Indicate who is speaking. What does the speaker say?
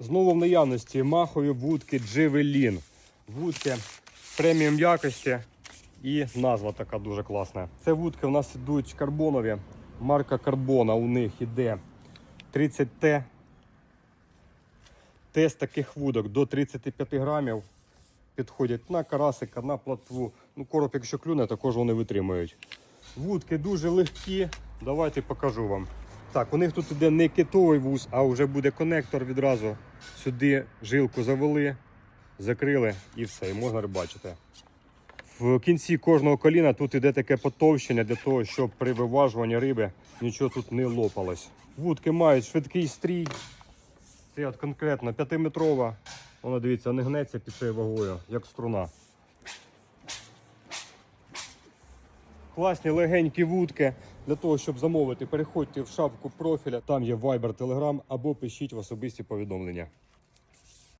Speaker 1: Знову в наявності махові вудки Джевелін. Вудки преміум якості і назва така дуже класна. Це вудки у нас ідуть карбонові. Марка карбона у них іде 30Т. Тест таких вудок до 35 грамів підходять на карасика, на платву. Ну, короб, якщо клюне, також вони витримують. Вудки дуже легкі. Давайте покажу вам. Так, у них тут іде не китовий вуз, а вже буде конектор відразу. Сюди жилку завели, закрили і все, і можна рибачити. В кінці кожного коліна тут іде таке потовщення для того, щоб при виважуванні риби нічого тут не лопалось. Вудки мають швидкий стрій. Це от конкретно 5-метрова. Вона дивіться, не гнеться під цією вагою, як струна. Класні легенькі вудки. Для того, щоб замовити, переходьте в шапку профіля. Там є Viber, Telegram або пишіть в особисті повідомлення.